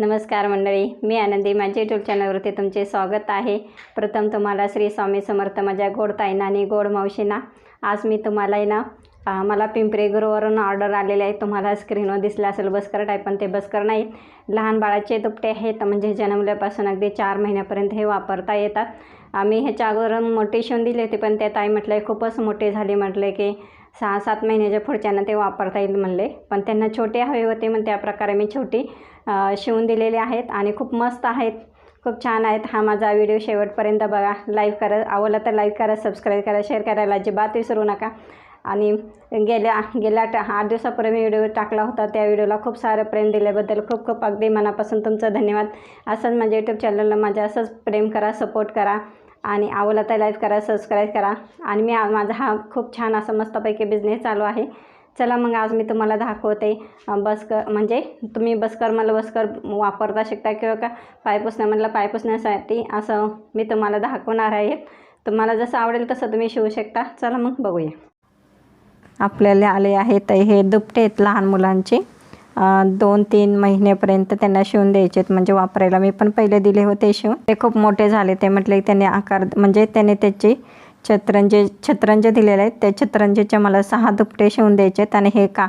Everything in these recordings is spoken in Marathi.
नमस्कार मंडळी मी आनंदी. माझ्या यूट्यूब चॅनलवरती तुमचे स्वागत आहे. प्रथम तुम्हाला श्री स्वामी समर्थ माझ्या गोड ताईंना आणि गोड मावशींना. आज मी तुम्हाला आहे ना मला पिंपरी गुरुवरून ऑर्डर आलेले आहे. तुम्हाला स्क्रीनवर दिसलं असेल बस्कर टाईप पण ते बस्कर नाहीत लहान बाळाचे दुपटे आहेत म्हणजे जन्मल्यापासून अगदी चार महिन्यापर्यंत हे वापरता येतात. आम्ही ह्याच्या अगोदर मोठे शिवून दिले होते पण त्या ताई म्हटलं खूपच मोठे झाले. म्हटले की सहा सात महिन्याच्या पुढच्यानं ते वापरता येईल म्हणले. पण त्यांना छोटे हवे होते मग त्याप्रकारे मी छोटी शिवून दिलेले आहेत आणि खूप मस्त आहेत. खूप छान आहेत. हा माझा व्हिडिओ शेवटपर्यंत बघा. लाईक करा. आवडला तर लाईक करा सबस्क्राईब करा शेअर करायला अजिबात विसरू नका. आणि गेल्या गेल्या आठ दिवसापूर्वी मी व्हिडिओ टाकला होता. त्या व्हिडिओला खूप सारं प्रेम दिल्याबद्दल खूप खूप अगदी मनापासून तुमचं धन्यवाद. असंच माझ्या यूट्यूब चॅनलला माझ्या असंच प्रेम करा सपोर्ट करा. आणि आवडला तर लाईक करा सबस्क्राईब करा. आणि मी माझा हा खूप छान असा मस्तपैकी बिझनेस चालू आहे. चला मग आज मी तुम्हाला दाखवते बसकर म्हणजे तुम्ही बसकर मला बसकर वापरता शकता किंवा का पाय पुसण्या म्हटलं पाय पुसण्यासाठी असं मी तुम्हाला दाखवणार आहे. तुम्हाला जसं आवडेल तसं तुम्ही शिवू शकता. चला मग बघूया. आपल्याला आले आहेत हे दुपटे आहेत लहान मुलांचे. दोन तीन महिन्यापर्यंत त्यांना शिवून द्यायचे आहेत. म्हणजे वापरायला मी पण पहिले दिले होते शिवून. ते खूप मोठे झाले. ते म्हटले त्याने त्यांनी आकार म्हणजे त्याने त्याची छत्रंजे छत्रंजे दिलेले आहेत. त्या छत्रंजेच्या मला सहा दुपटे शिवून द्यायचे आहेत आणि हे का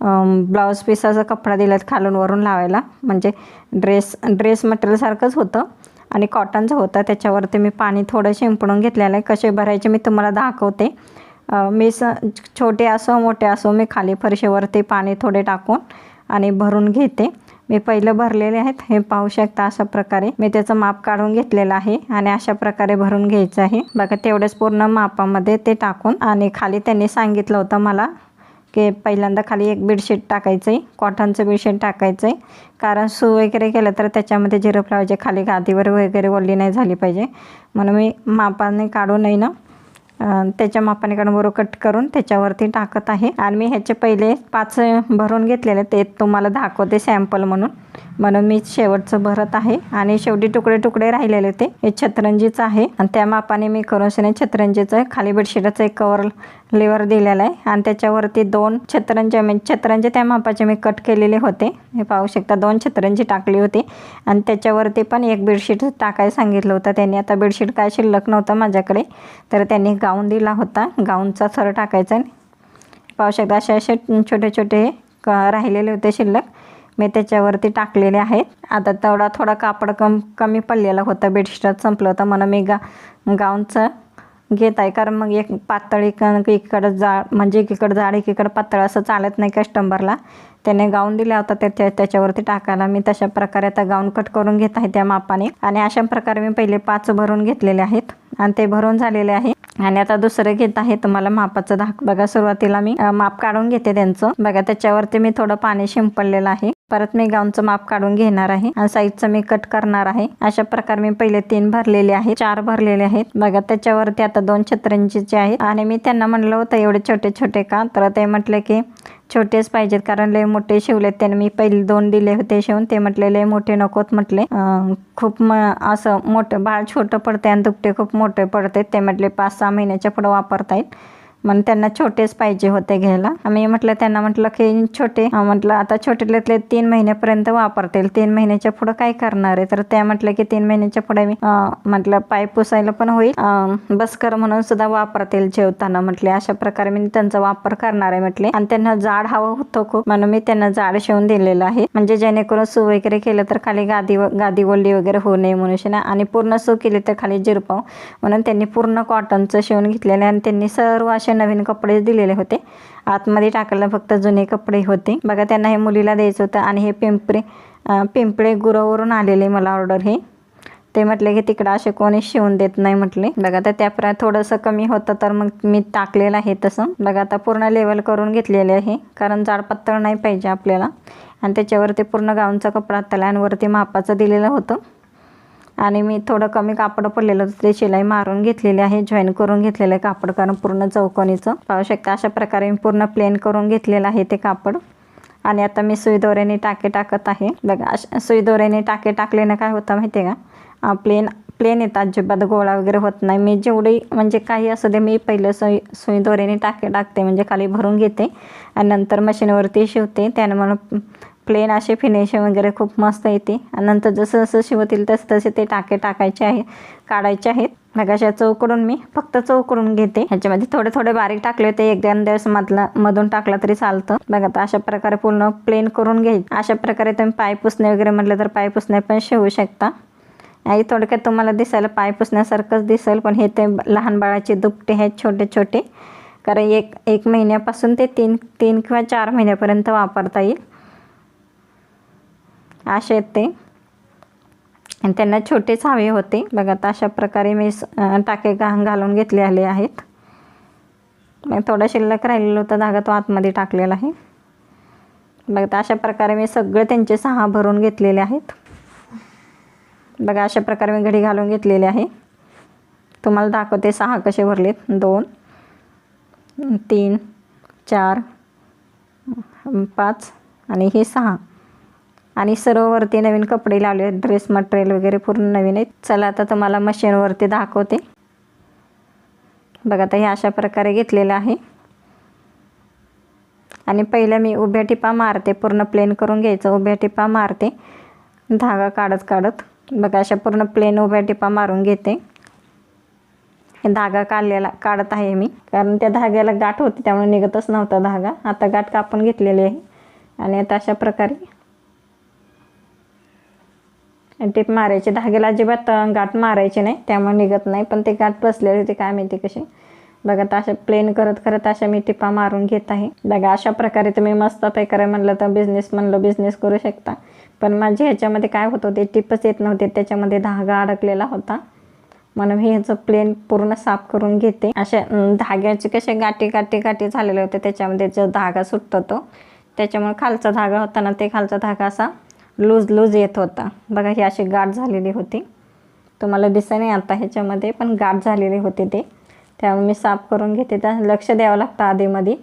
ब्लाऊज पीसाचा कपडा दिला आहेत खालून वरून लावायला. म्हणजे ड्रेस ड्रेस मटेरियलसारखंच होतं आणि कॉटनचं होतं. त्याच्यावरती मी पाणी थोडं शिंपडून घेतलेलं आहे. कसे भरायचे मी तुम्हाला दाखवते. मी स छोटे असो मोठे असो मी खाली फरशीवरती पाणी थोडे टाकून आणि भरून घेते. मी पहिलं भरलेले आहेत हे पाहू शकता अशा प्रकारे. मी त्याचं माप काढून घेतलेलं आहे आणि अशा प्रकारे भरून घ्यायचं आहे. बघा तेवढंच पूर्ण मापामध्ये ते टाकून आणि खाली त्यांनी सांगितलं होतं मला की पहिल्यांदा खाली एक बेडशीट टाकायचं आहे कॉटनचं बेडशीट टाकायचं आहे कारण सू वगैरे केलं तर त्याच्यामध्ये जिरप लावायचे खाली गादीवर वगैरे ओली नाही झाली पाहिजे. म्हणून मी मापाने काढून आहे ना त्याच्या मापाने काढून बरोबर कट करून त्याच्यावरती टाकत आहे. आणि मी ह्याचे पहिले पाच भरून घेतलेले ते तुम्हाला दाखवते सॅम्पल म्हणून. म्हणून मी शेवटचं भरत आहे. आणि शेवटी तुकडे तुकडे राहिलेले ते. हे छत्रंजीचं आहे. आणि त्या मापाने मी करून शेने छत्रंजीचं खाली बेडशीटाचं एक कवर लेवर दिलेलं आहे. आणि त्याच्यावरती दोन छत्रंजी म्हणजे छत्रंजी त्या मापाचे मी कट केलेले होते. हे पाहू शकता दोन छत्रंजी टाकली होती. आणि त्याच्यावरती पण एक बेडशीट टाकायला सांगितलं होतं त्यांनी. आता बेडशीट काय शिल्लक नव्हतं माझ्याकडे. तर त्यांनी गाऊन दिला होता. गाऊनचा थर टाकायचा. पाहू शकता असे असे छोटे छोटे क राहिलेले होते शिल्लक. मी त्याच्यावरती टाकलेले आहेत. आता तेवढा थोडा कापड कम कमी पडलेला होता. बेडशीट संपलं होतं. म्हणून मी गा गाऊनचं घेत आहे. कारण मग एक पातळ एक एकीकडं जाड म्हणजे एकीकडं जाड एकीकडं पातळ असं चालत नाही कस्टमरला त्याने गाऊन दिला होता. त्याच्या त्याच्यावरती टाकायला मी तशा प्रकारे आता गाऊन कट करून घेत आहे त्या मापाने. आणि अशा प्रकारे मी पहिले पाच भरून घेतलेले आहेत. आणि ते भरून झालेले आहे. आणि आता दुसरं घेत आहे. तुम्हाला मापाचं धाक बघा सुरुवातीला मी माप काढून घेते त्यांचं. बघा त्याच्यावरती मी थोडं पाणी शिंपडलेलं आहे. परत मी गाऊनचं माप काढून घेणार आहे आणि साईजचं मी कट करणार आहे. अशा प्रकारे मी पहिले तीन भरलेले आहेत चार भरलेले आहेत. बघा त्याच्यावरती आता दोन छत्रंजीचे आहेत. आणि मी त्यांना म्हणलं होतं एवढे छोटे छोटे का? तर ते म्हटले की छोटेच पाहिजेत कारण लय मोठे शिवलेत त्याने. मी पहिले दोन दिले होते शिवून ते म्हटले लय मोठे नकोत म्हटले. खूप म असं मोठं बाळ छोटं पडते आणि दुपटे खूप मोठे पडते ते म्हटले पाच सहा महिन्याच्या पुढं वापरता मग म्हणून त्यांना छोटेच पाहिजे होते घ्यायला. आम्ही म्हटलं त्यांना म्हटलं की छोटे. म्हटलं आता छोटेतले तीन महिन्यापर्यंत वापरतील. तीन महिन्याच्या पुढं काय करणार आहे? तर त्या म्हटलं की तीन महिन्याच्या पुढे मी म्हटलं पाय पुसायला पण होईल. अं, म्हणून सुद्धा वापरतील जेवताना म्हटले. अशा प्रकारे मी त्यांचा वापर करणार आहे म्हटले. आणि त्यांना जाड हवं होतं खूप. म्हणून मी त्यांना जाड शिवून दिलेलं आहे. म्हणजे जेणेकरून सू वगैरे केलं तर खाली गादी गादी ओली वगैरे होऊ नये म्हणून शिना. आणि पूर्ण सू केली तर खाली जिरपाव. म्हणून त्यांनी पूर्ण कॉटनचं शिवून घेतलेलं आहे. आणि त्यांनी सर्व असे नवीन कपडे दिलेले होते. आतमध्ये टाकायला फक्त जुने कपडे होते. बघा त्यांना हे मुलीला द्यायचं होतं आणि हे पिंपरे पिंपळे गुरावरून आलेले मला ऑर्डर हे. ते म्हटले की तिकडं असे कोणी शिवून देत नाही म्हटले. बघा तर त्या थोडंसं कमी होतं तर मग मी टाकलेलं आहे तसं. बघा आता पूर्ण लेवल करून घेतलेले आहे कारण जाड पातळ नाही पाहिजे आपल्याला. आणि त्याच्यावरती पूर्ण गाऊनचा कपडा तल्यांवरती वरती मापाचं दिलेलं होतं. आणि मी थोडं कमी कापड पडलेलं होतं ते शिलाई मारून घेतलेली आहे. जॉईन करून घेतलेलं आहे कापड कारण पूर्ण चौकोनीचं. पाहू शकता अशा प्रकारे मी पूर्ण प्लेन करून घेतलेलं आहे ते कापड. आणि आता मी सुई दोऱ्याने टाके टाकत आहे. बघा अशा सुई दोऱ्याने टाके टाकल्यानं काय होतं माहिती आहे का प्लेन प्लेन येतात अजिबात गोळा वगैरे होत नाही. मी जेवढी म्हणजे काही असू दे मी पहिलं सुई सुई दोऱ्याने टाके टाकते म्हणजे खाली भरून घेते. आणि नंतर मशीनवरती शिवते. त्यानं मला प्लेन असे फिनिशिंग वगैरे खूप मस्त येते आणि नंतर जसं जसं शिवतील तसं तसे ते टाके टाकायचे आहे काढायचे आहेत. मग अशा चौकडून मी फक्त चौकडून घेते. ह्याच्यामध्ये थोडे थोडे बारीक टाकले होते. एक दोन दिवस मधला मधून टाकला तरी चालतं. बघा आता अशा प्रकारे पूर्ण प्लेन करून घ्यायचं अशा प्रकारे तुम्ही पाय पुसणे वगैरे म्हटलं तर पाय पुसणे पण शिवू शकता. आई थोडक्यात तुम्हाला दिसायला पाय पुसण्यासारखंच दिसेल पण हे ते लहान बाळाचे दुपटे आहेत छोटे छोटे. कारण एक एक महिन्यापासून ते तीन तीन किंवा चार महिन्यापर्यंत वापरता येईल. असे आहेत ते आणि त्यांना छोटेच हवे होते. बघा आता अशा प्रकारे मी स- टाके घाण घालून घेतले आले आहेत. मग थोडा शिल्लक राहिलेला होता धागा तो आतमध्ये टाकलेला आहे. बघा तर अशा प्रकारे मी सगळे त्यांचे सहा भरून घेतलेले आहेत. बघा अशा प्रकारे मी घडी घालून घेतलेली आहे. तुम्हाला दाखवते सहा कसे भरलेत. दोन तीन चार पाच आणि हे सहा. आणि सर्व वरती नवीन कपडे लावले आहेत. ड्रेस मटेरियल वगैरे पूर्ण नवीन आहेत. चला आता तुम्हाला मशीनवरती दाखवते. बघा आता हे अशा प्रकारे घेतलेलं आहे. आणि पहिलं मी उभ्या टिपा मारते. पूर्ण प्लेन करून घ्यायचं. उभ्या टिपा मारते. धागा काढत काढत. बघा अशा पूर्ण प्लेन उभ्या टिपा मारून घेते. हे धागा काढलेला काढत आहे मी. कारण त्या धाग्याला गाठ होती त्यामुळे निघतच नव्हता धागा. आता गाठ कापून घेतलेली आहे. आणि आता अशा प्रकारे टिप मारायची. धाग्याला अजिबात गाठ मारायची नाही. त्यामुळे निघत नाही. पण ते गाठ बसलेली होती. काय माहिती कशी. बघा तर अशा प्लेन करत करत अशा मी टिपा मारून घेत आहे. बघा अशा प्रकारे तुम्ही मस्त पे म्हणलं तर बिझनेस म्हणलं बिझनेस करू शकता. पण माझे ह्याच्यामध्ये काय होत होते? टिपच येत नव्हते. त्याच्यामध्ये धागा अडकलेला होता. म्हणून मी ह्याचं प्लेन पूर्ण साफ करून घेते. अशा धाग्याचे कसे गाठी गाठी गाठी झालेले होते. त्याच्यामध्ये जो धागा सुटतो तो. त्याच्यामुळे खालचा धागा होता ना ते खालचा धागा असा लूज लूज येत होता. बघा ही अशी गाठ झालेली होती. तुम्हाला दिसत नाही आता ह्याच्यामध्ये पण गाठ झालेली होती ते. त्यामुळे मी साफ करून घेते. त्या लक्ष द्यावं लागतं आधीमध्ये.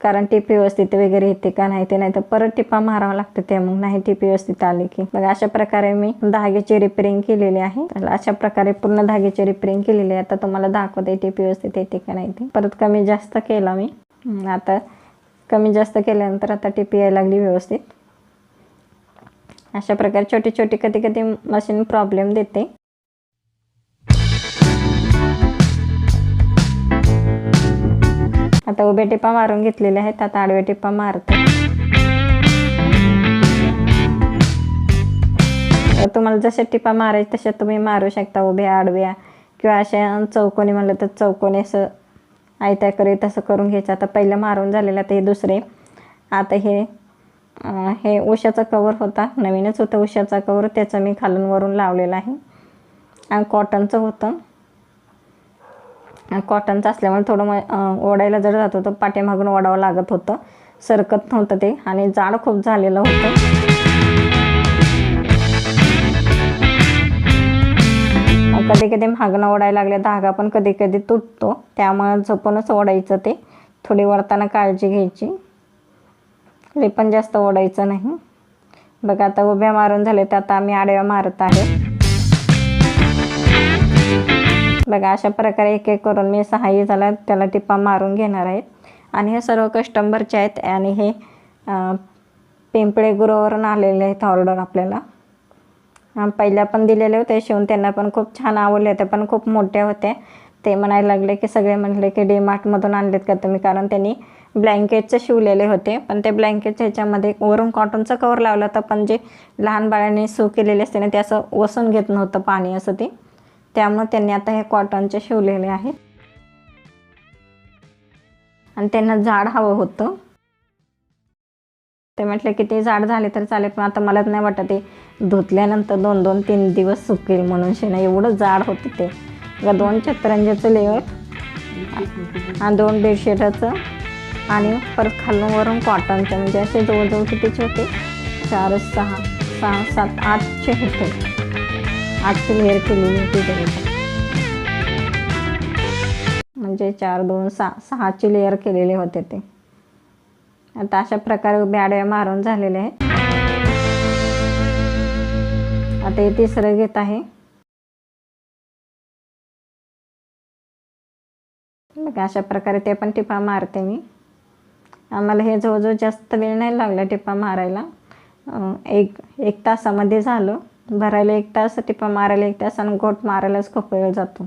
कारण टीप व्यवस्थित वगैरे येते का नाही ते नाही तर परत टिपा मारावं लागतं ते. मग नाही टीप व्यवस्थित आली की. बघा अशा प्रकारे मी धाग्याची रिपेरिंग केलेली आहे. अशा प्रकारे पूर्ण धाग्याची रिपेरिंग केलेली आहे. आता तुम्हाला दाखवते टीप व्यवस्थित येते का नाही ते. परत कमी जास्त केला मी. आता कमी जास्त केल्यानंतर आता टीप यायला लागली व्यवस्थित. अशा प्रकारे छोटी छोटी कधी कधी मशीन प्रॉब्लेम देते. आता उभ्या टिपा मारून घेतलेले आहेत आता आडव्या टिपा मारते. तुम्हाला जशा टिपा मारायचे तसे तुम्ही मारू शकता उभ्या आडव्या किंवा अशा चौकोनी म्हणलं तर चौकोनी असं आयत्या करी तसं करून घ्यायचं. आता पहिलं मारून झालेलं आता हे दुसरे. आता हे हे उशाचा कवर होता. नवीनच होतं उशाचा कवर त्याचं मी खालून वरून लावलेला आहे. आणि कॉटनचं होतं. कॉटनचं असल्यामुळे थोडं मग ओढायला जर जात होतं पाठीमागून ओढावं लागत होतं. सरकत नव्हतं ते. आणि जाड खूप झालेलं होतं. कधी कधी मागणं ओढायला लागले. धागा पण कधी कधी तुटतो. त्यामुळे झोपूनच ओढायचं ते. थोडी वरताना काळजी घ्यायची. ले पण जास्त ओढायचं नाही. बघा आता उभ्या मारून झाले तर आता आम्ही आडव्या मारत आहे. बघा अशा प्रकारे एक एक करून मी सहाय्य झाला त्याला टिपा मारून घेणार आहेत आणि हे सर्व कस्टमरचे आहेत आणि हे पिंपळे गुरुवरून आलेले आहेत ऑर्डर आपल्याला. पहिल्या पण दिलेले होते शिवून त्यांना पण खूप छान आवडले होते पण खूप मोठे होते. ते म्हणायला लागले की सगळे म्हणले की डी मार्टमधून आणलेत का तुम्ही? कारण त्यांनी ब्लँकेटचं शिवलेले होते. पण ते ब्लँकेटच्या ह्याच्यामध्ये वरून कॉटनचं कवर लावलं होतं. पण जे लहान बाळांनी सू केलेले असते ना ते असं वसून घेत नव्हतं पाणी असं ते. त्यामुळे त्यांनी आता हे कॉटनचे शिवलेले आहे. आणि त्यांना जाड हवं होतं. ते म्हटलं की ते जाड झाले तर चालेल पण आता मला नाही वाटत ते धुतल्यानंतर दोन दोन तीन दिवस सुकेल म्हणून शेणा एवढं जाड होतं ते. दोन चतरंजाचं लेअर आणि दोन बेडशीटाचं आणि परत खालून वरून म्हणजे असे जवळजवळ कितीचे होते? चार सहा सहा सात आठचे होते. आठची लेअर केलेली होती जवळजवळ. म्हणजे चार दोन सहा सहाची लेअर केलेले होते ते. आता अशा प्रकारे उभे आडव्या मारून झालेले आहेत. आता हे तिसरं घेत आहे. बघा अशा प्रकारे ते पण टिपा मारते मी. आम्हाला हे जवळजवळ जास्त वेळ नाही लागला टिपा मारायला. एक एक तासामध्ये झालं. भरायला एक तास टिपा मारायला एक तास आणि घोट मारायलाच खूप वेळ जातो.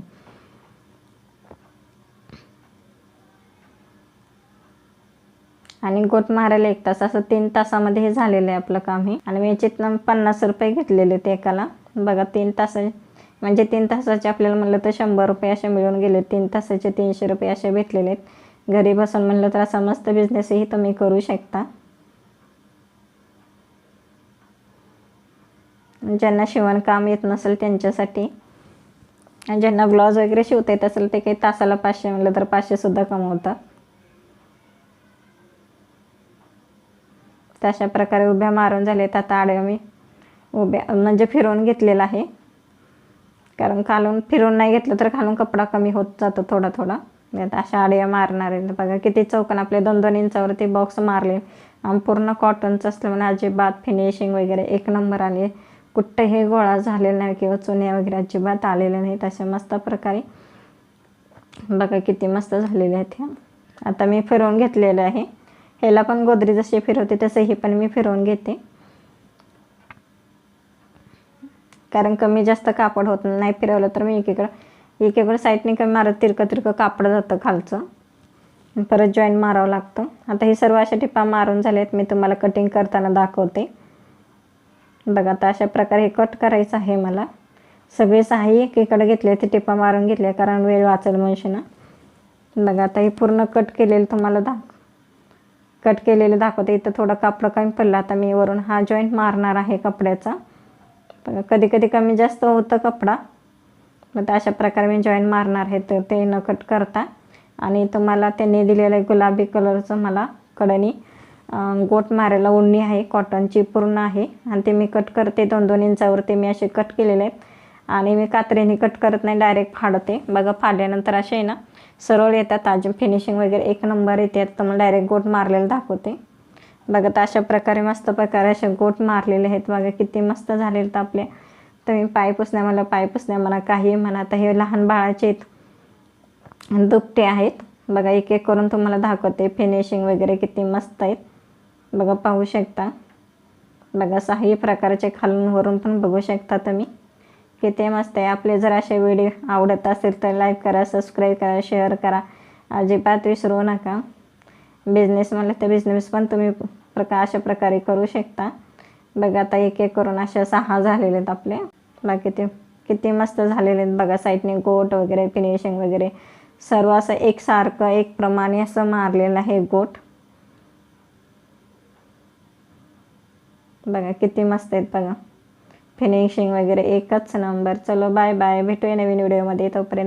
आणि गोट मारायला एक तास असं तीन तासामध्ये हे झालेलं आहे आपलं काम हे. आणि मी याच्यातनं पन्नास रुपये घेतलेले ते एकाला. बघा तीन तास म्हणजे तीन तासाचे आपल्याला म्हणलं तर शंभर रुपये असे मिळून गेले. तीन तासाचे तीनशे रुपये असे भेटलेले आहेत. घरी बसून म्हणलं तर असा मस्त बिझनेसही तुम्ही करू शकता. ज्यांना शिवणकाम येत नसेल त्यांच्यासाठी आणि ज्यांना ब्लाऊज वगैरे शिवता येत असेल ते काही तासाला पाचशे म्हणलं तर पाचशेसुद्धा कमवतात. तर अशा प्रकारे उभ्या मारून झालेत आता आडव्या मी उभ्या म्हणजे फिरवून घेतलेला आहे. कारण खालून फिरून नाही घेतलं तर खालून कपडा कमी होत जातो थोडा थोडा. अशा आडव्या मारणार आहे. बघा किती चौकन आपले दोन दोन इंचावरती बॉक्स मारले. आणि पूर्ण कॉटनचं असलं म्हणजे अजिबात फिनिशिंग वगैरे एक नंबर आले. कुठंही गोळा झालेला नाही किंवा चुन्या वगैरे अजिबात आलेल्या नाहीत. अशा मस्त प्रकारे बघा किती मस्त झालेले आहेत ह्या. आता मी फिरवून घेतलेलं आहे. ह्याला पण गोदरी जशी फिरवते तसं पण मी फिरवून घेते. कारण कमी जास्त कापड होत नाही फिरवलं तर मी एकीकडं एकेकडे साईडने कमी मारत तिरकं तिरकं कापड जातं खालचं. परत जॉईन मारावं लागतं. आता हे सर्व अशा टिपा मारून झाले आहेत मी तुम्हाला कटिंग करताना दाखवते. बघा आता अशा प्रकारे हे कट करायचं आहे मला. सगळे सहाही एकीकडे घेतले ते टिपा मारून घेतले कारण वेळ वाचेल ना बघा आता हे पूर्ण कट केलेलं तुम्हाला दाख कट केलेलं दाखवते. इथं थोडं कापडं कमी पडलं आता मी वरून हा जॉईंट मारणार आहे कपड्याचा. बघा कधी कधी कमी जास्त होतं कपडा. मग अशा प्रकारे मी जॉईन मारणार आहे तर ते न कट करता. आणि तुम्हाला त्यांनी दिलेलं गुलाबी कलरचं मला कडनी गोट मारायला ओढणी आहे कॉटनची पूर्ण आहे. आणि ते मी कट करते दोन दोन इंचावरती मी असे कट केलेले आहेत. आणि मी कात्रीने कट करत नाही डायरेक्ट फाडते. बघा फाडल्यानंतर असे ना सरळ येतात अजून फिनिशिंग वगैरे एक नंबर येते तर मला डायरेक्ट गोट मारलेलं दाखवते. बघा तर अशा प्रकारे मस्त प्रकारे असे गोट मारलेले आहेत. बघा किती मस्त झालेले तर आपले. तुम्ही पाय पुसण्या मला पाय पुसण्या म्हणा काही म्हणा तर हे लहान बाळाचे दुपटे आहेत. बघा एक एक करून तुम्हाला दाखवते. फिनिशिंग वगैरे किती मस्त आहेत. बघा पाहू शकता. बघा सहाही प्रकारचे खालून वरून पण बघू शकता तुम्ही. किती मस्त आहे. आपले जर असे व्हिडिओ आवडत असेल तर लाईक करा सबस्क्राईब करा शेअर करा. अजिबात विसरू नका. बिझनेस म्हणलं तर बिझनेस पण तुम्ही प्रकार अशा प्रकारे करू शकता. बघा आता एक एक करून अशा सहा झालेले आहेत आपले. बघा किती किती मस्त झालेले आहेत बघा साईडने गोट वगैरे फिनिशिंग वगैरे. सर्व असं एकसारखं एक प्रमाणे असं मारलेलं आहे गोट. बघा किती मस्त आहेत बघा. फिनिशिंग वगैरे एकच नंबर. चलो बाय बाय भेटूया नवीन व्हिडिओमध्ये तोपर्यंत